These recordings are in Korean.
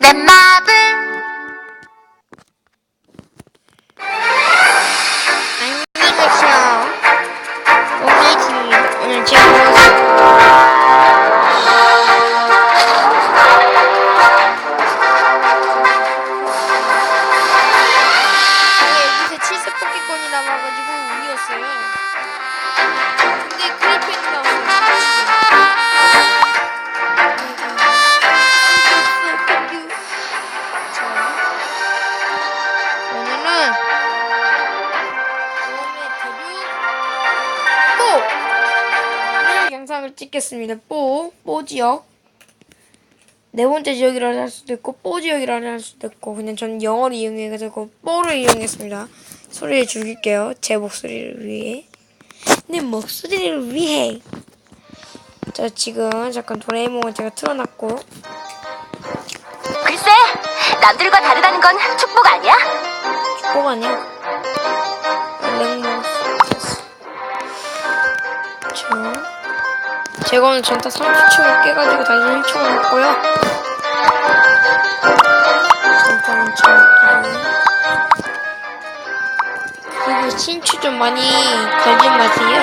내맘 영상을 찍겠습니다. 뽀, 뽀 지역. 네 번째 지역이라 할 수도 있고 뽀 지역이라 할 수도 있고 그냥 저는 영어를 이용해가지고 뽀를 이용했습니다. 소리를 줄일게요. 제 목소리를 위해. 내 목소리를 위해. 자 지금 잠깐 도레이몽을 제가 틀어놨고 글쎄 남들과 다르다는 건 축복 아니야? 축복 아니야? 제거는 전타 30층을 깨가지고 다시 1층을 했고요 전타는 저기 그리고 신추 좀 많이 걸지 마세요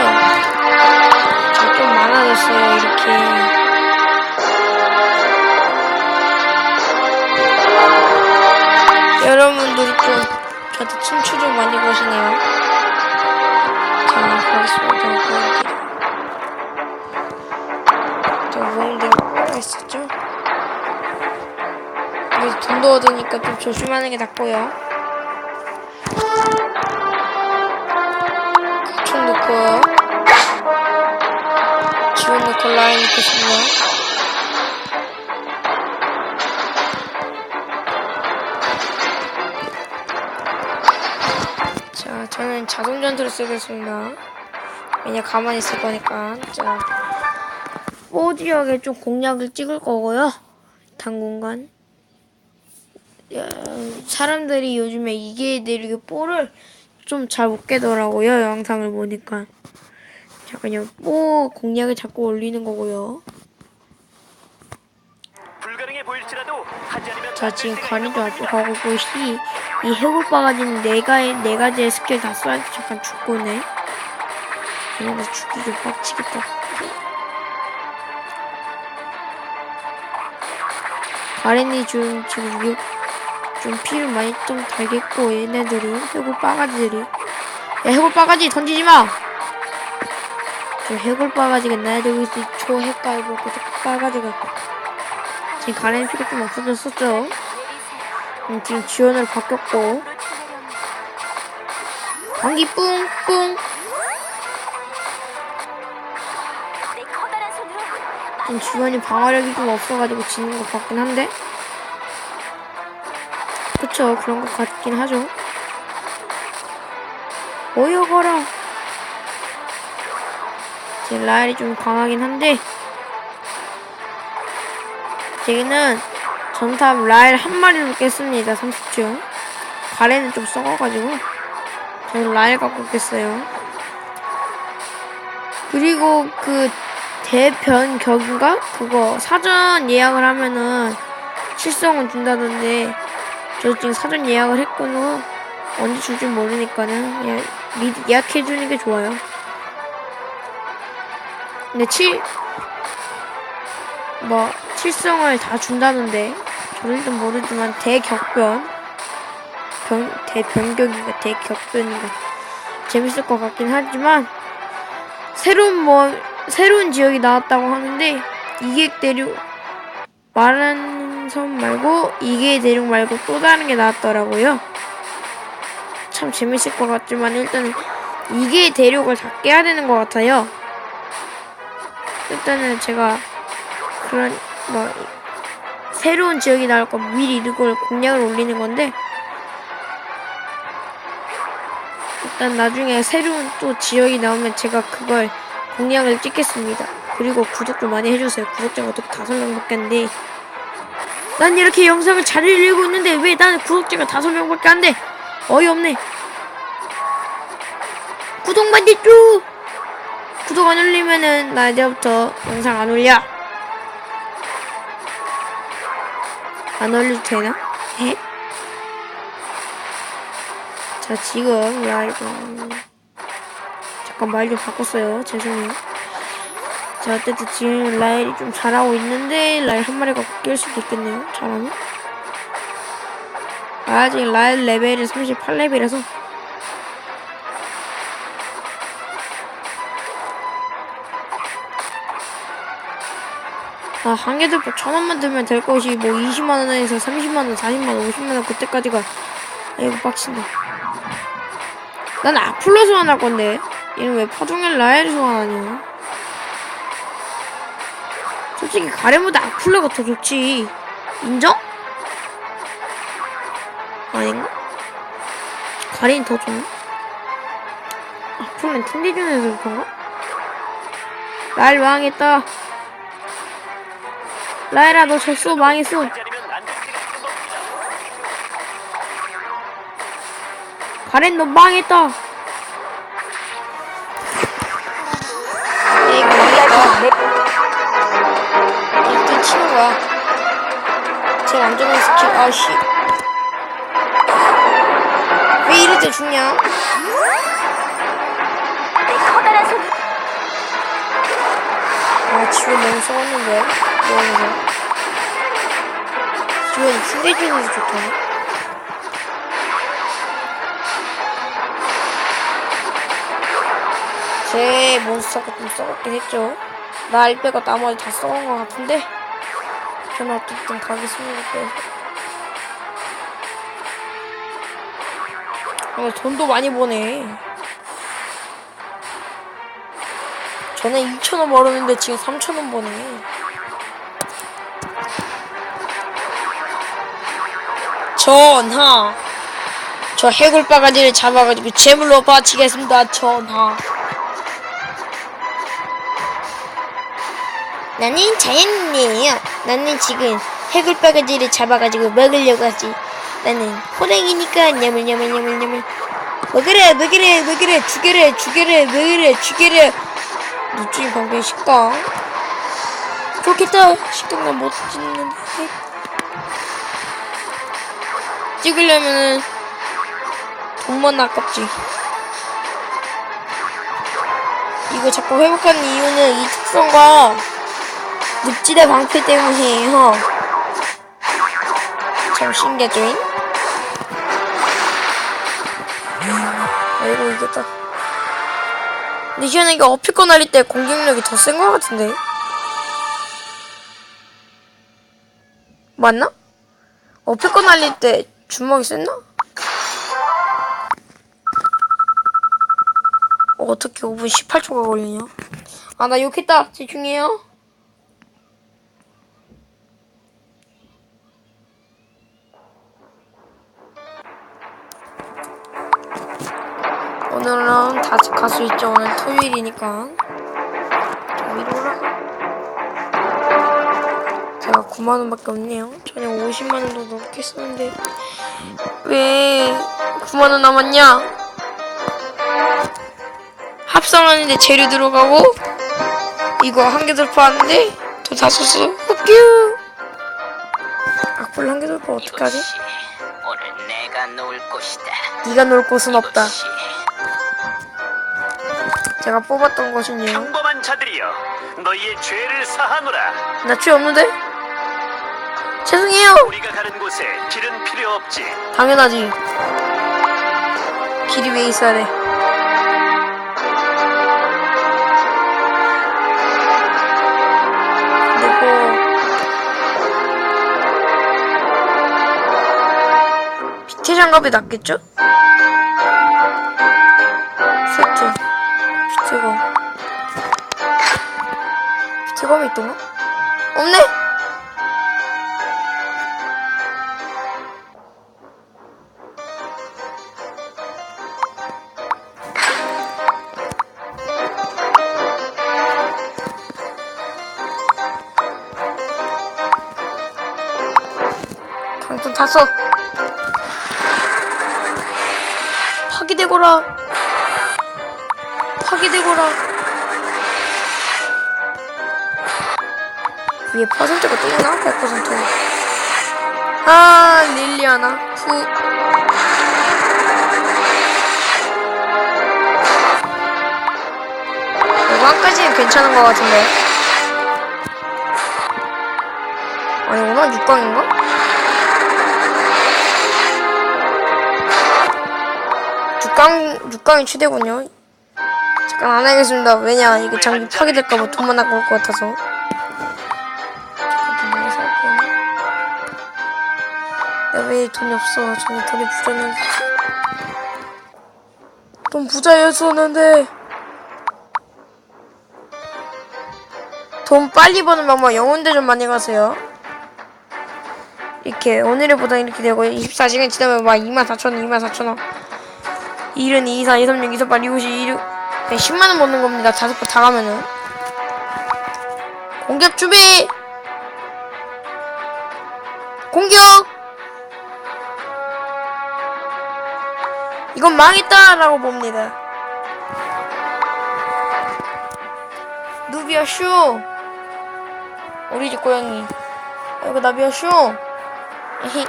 자, 좀 많아졌어요 이렇게 여러분들이 좀 저한테 친추 좀 많이 거시네요. 자, 가겠습니다. 저 모험대로 했었죠? 근데 돈도 얻으니까 좀 조심하는 게 낫고요. 총 넣고요. 지원 넣고 라인 넣겠습니다. 자, 저는 자동 전투를 쓰겠습니다. 왜냐 가만히 있을 거니까. 자, 뽀 지역에 좀 공략을 찍을 거고요. 당분간. 야, 사람들이 요즘에 이게 내리게 뽀를 좀잘 못 깨더라고요. 영상을 보니까. 자, 그냥 뽀 공략을 자꾸 올리는 거고요. 자 지금 가는도 앞으로 가고 있고 이, 이 해골 바가지는 네 가지 네 가지의 스킬 다 써야 잠깐 죽고네. 이러면서 죽기 좀 빡치겠다. 가렌이 좀 지금 이게 좀 피를 많이 좀 달겠고 얘네들이 해골 바가지들이 야 해골 바가지 던지지 마. 저 해골 바가지가 나야 되고 있어 초해깔 보고 바가지가 지금 가렌 피가 좀 없어졌었죠. 음, 지금 지원으로 바뀌었고 방귀 뿡뿡 지원이 방어력이 좀 없어가지고 지는 것 같긴 한데? 그쵸 그런 것 같긴 하죠. 모여거라. 지금 라일이 좀 강하긴 한데. 저기는 전탑 라일 한 마리로 깼습니다 30중 가래는 좀 썩어가지고. 저는 라일 갖고 깼어요. 그리고 그 대변격인가? 그거 사전 예약을 하면은 실성은 준다던데 저 지금 사전 예약을 했거든. 언제 줄지 모르니까는 예, 미리 예약해주는 게 좋아요. 근데 칠, 뭐, 칠성을 다 준다는데 저는좀 모르지만 대격변 변, 대변격인가 대격변인가. 재밌을 것 같긴 하지만 새로운 뭐 새로운 지역이 나왔다고 하는데 이객 대륙 마른 섬 말고 이계 대륙 말고 또 다른 게 나왔더라고요. 참 재밌을 것 같지만 일단은 이계 대륙을 다 깨야 되는 것 같아요. 일단은 제가 그런 뭐 새로운 지역이 나올 거 미리 이걸 공략을 올리는 건데 일단 나중에 새로운 또 지역이 나오면 제가 그걸 공략을 찍겠습니다. 그리고 구독 좀 많이 해주세요. 구독자가 어떻게 다섯 명밖에 안 돼. 난 이렇게 영상을 잘 올리고 있는데 왜 나는 구독자가 다섯 명밖에 안 돼? 어이없네. 구독만 해줘. 구독 안 올리면은 나 이제부터 영상 안 올려. 안 올려도 되나? 해? 자, 지금 라이브 잠깐 말 좀 바꿨어요. 죄송해요. 자, 어쨌든 지금 라일이 좀 잘하고 있는데 라일 한 마리가 깰 수도 있겠네요. 잘하면. 아직 라일 레벨이 38레벨이라서 아, 한 개들보 천 원만 들면 될 것이 뭐 20만 원에서 30만 원, 40만 원, 50만 원 그때까지가 아이고 빡친다. 난 악플로 소환할 건데 얘는 왜 파종엘 라엘 소환하냐? 솔직히 가렘보다 악플레가 더 좋지. 인정? 아닌가? 가렌이 더 좋나? 악플레는 팀디준에서 그런가? 날 망했다. 라이라 너 졌어 망했어. 가렌 너 망했다. 킬. 아씨. 왜 이럴 때 죽냐? 아 지원 너무 썩었는데. 너무. 지원이 휴대전에서 좋다. 제 몬스터가 좀 썩었긴 했죠. 날 빼고 나머지 다 썩은 것 같은데. 저는 어쨌든 가겠습니다. 아, 돈도 많이 버네. 전에 2,000원 벌었는데 지금 3,000원 버네. 전하. 저 해골 바가지를 잡아가지고 제물로 바치겠습니다. 전하. 나는 자연인이에요. 나는 지금 해골 바가지를 잡아가지고 먹으려고 하지. 나는 호랑이니까 냐물냐물냐물냐물. 먹으래 먹으래 먹으래 죽여래 죽여래 먹으래 죽여래. 누쭈이 방금 식당. 좋겠다. 식당 난못 찍는데. 찍으려면은 돈만 아깝지. 이거 자꾸 회복하는 이유는 이 특성과 늪지대 방패 때문이에요. 참 신기하죠 이고 이겼다. 근데 희연이가 어피권 날릴 때 공격력이 더 센 것 같은데? 맞나? 어피권 날릴 때 주먹이 셌나? 어, 어떻게 5분 18초가 걸리냐? 아, 나 욕했다. 집중해요. 수 있죠. 오늘 토요일이니까. 좀 위로 올라가. 제가 9만원밖에 없네요. 전에 50만원도 넘게 썼는데. 왜 9만원 남았냐? 합성하는데 재료 들어가고 이거 한 개 돌파하는데 또다 썼어. 웃겨. 악플 한 개 돌파 어떡하지? 오늘 내가 놓을 곳이다. 네가 놀 곳은 없다. 이곳이 제가 뽑았던 것은요. 평범한 자들이여 너희의 죄를 사하노라. 나 죄 없는데? 죄송해요. 우리가 가는 곳에 길은 필요 없지. 당연하지. 길이 왜 있어야 돼? 그리고 빛의 장갑이 낫겠죠? 검이 있던가? 없네? 강ton 탔어. 파기되거라. 파기되거라. 위에 퍼센트가 뜨나? 100%. 아 릴리아나 후 이거까지는 괜찮은 것 같은데 아니구나 6강인가? 6강 6강이 최대군요 잠깐 안 하겠습니다 왜냐 이게 장비 파괴될까봐 돈만 나올 것 같아서 왜 돈이 없어? 저는 돈이 부자였는데. 돈 부자였었는데. 돈 빨리 버는 방법 영혼대 좀 많이 가세요. 이렇게 오늘의 보당 이렇게 되고 24시간 지나면 막 24,000원, 24,000원. 1은 2, 4, 2, 3, 6, 2, 4, 8, 2, 9, 10, 2, 6. 10만원 버는 겁니다. 다섯 번다 가면은. 공격 준비! 공격! 이건 망했다라고 봅니다. 누비아 쇼. 우리 집 고양이. 아이고 나비아 쇼. 에헤.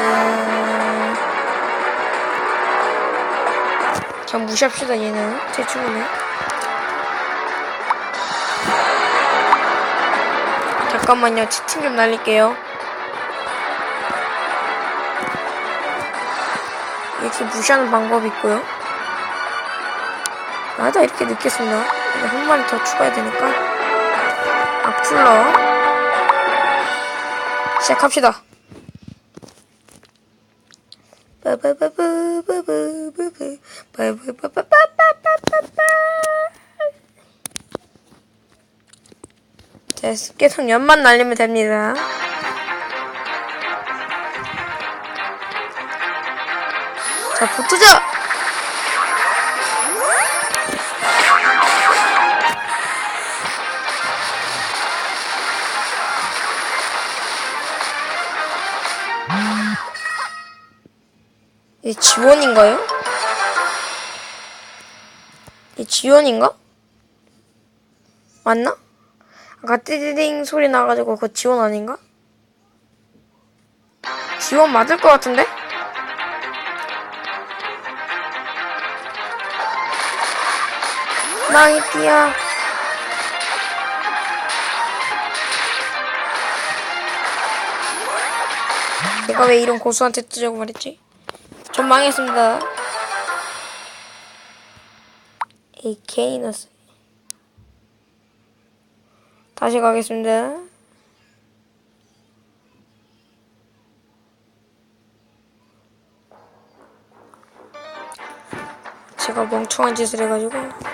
음... 전 무시합시다 얘는 제 친구네. 잠깐만요 채팅 좀 날릴게요. 이렇게 무시하는 방법이 있고요. 나다 이렇게 늦겠습니다. 한 마리 더 추가해야 되니까. 악플러. 시작합시다. 됐어. 계속 연만 날리면 됩니다. 자, 붙으자! 이게 지원인가요? 이게 지원인가? 맞나? 아까 띠디딩 소리 나가지고 그거 지원 아닌가? 지원 맞을 것 같은데? 망했디야. 내가 왜 이런 고수한테 뜨자고 말했지? 전 망했습니다. 이 케이너스. 다시 가겠습니다. 제가 멍청한 짓을 해가지고.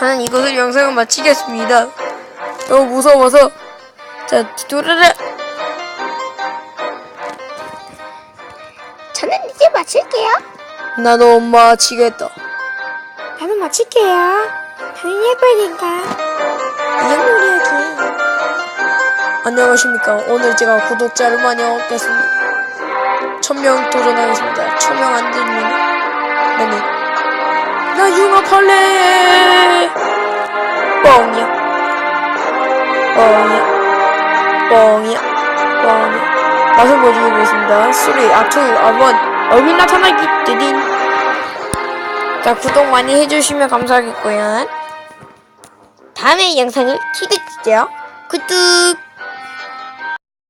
저는 이것을 영상을 마치겠습니다. 너무 무서워서. 자, 뒤돌아라. 저는 이제 마칠게요. 나도 마치겠다. 나는 마칠게요. 나는 예쁘니까. 이정도리야지. 안녕하십니까. 오늘 제가 구독자를 많이 얻겠습니다. 천명 도전하겠습니다. 천명 안 되면, 네네. 나 융합할래! 뻥이야. 뻥이야. 뻥이야. 뻥이야. 맛을 보여드리겠습니다. 3, 아, 2, 아, 1. 얼굴 나타나기, 띠딘. 자, 구독 많이 해주시면 감사하겠고요. 다음에 영상을 기대해주세요. 구독!